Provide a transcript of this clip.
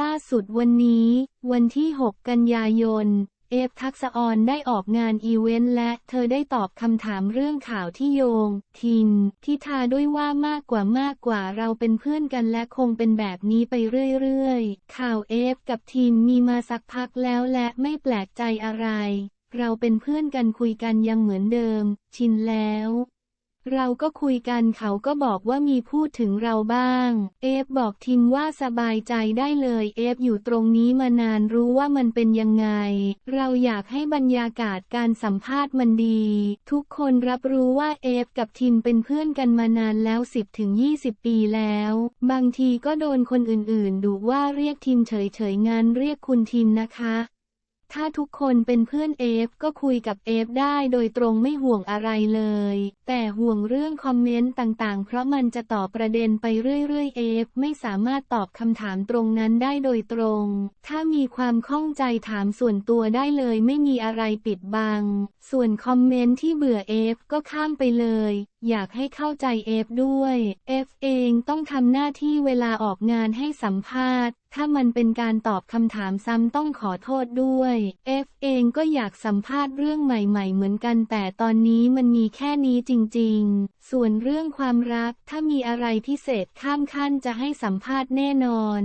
ล่าสุดวันนี้ วันที่ 6 กันยายน เอฟทักษออนได้ออกงานอีเวนต์และเธอได้ตอบคำถามเรื่องข่าวที่โยง ทินทิทาด้วยว่ามากกว่ามากกว่าเราเป็นเพื่อนกันและคงเป็นแบบนี้ไปเรื่อยๆ ข่าวเอฟกับทินมีมาสักพักแล้วและไม่แปลกใจอะไร เราเป็นเพื่อนกันคุยกันยังเหมือนเดิม ชินแล้ว เราก็คุยกันเขาก็บอกว่ามีพูดถึงเราบ้าง เอฟบอกทิมว่าสบายใจได้เลยเอฟอยู่ตรงนี้มานานรู้ว่ามันเป็นยังไง เราอยากให้บรรยากาศการสัมภาษณ์มันดี ทุกคนรับรู้ว่าเอฟกับทิมเป็นเพื่อนกันมานานแล้ว 10ถึง20 ปีแล้ว บางทีก็โดนคนอื่นๆดุว่าเรียกทิมเฉยๆงั้นเรียกคุณทิมนะคะ ถ้าทุกคนเป็นเพื่อนเอฟก็คุยกับเอฟได้โดยตรงไม่ห่วงอะไรเลย แต่ห่วงเรื่องคอมเมนต์ต่างๆ เพราะมันจะต่อประเด็นไปเรื่อยๆเอฟไม่สามารถตอบคำถามตรงนั้นได้โดยตรง ถ้ามีความข้องใจถามส่วนตัวได้เลยไม่มีอะไรปิดบัง ส่วนคอมเมนต์ที่เบื่อเอฟก็ข้ามไปเลย อยากให้เข้าใจเอฟด้วย เอฟเองต้องทำหน้าที่เวลาออกงานให้สัมภาษณ์ ถ้ามันเป็นการตอบคำถามซ้ำต้องขอโทษด้วยเอฟเองก็อยากสัมภาษณ์เรื่องใหม่ๆ เหมือนกันแต่ตอนนี้มันมีแค่นี้จริงๆ ส่วนเรื่องความรักถ้ามีอะไรพิเศษข้ามขั้นจะให้สัมภาษณ์แน่นอน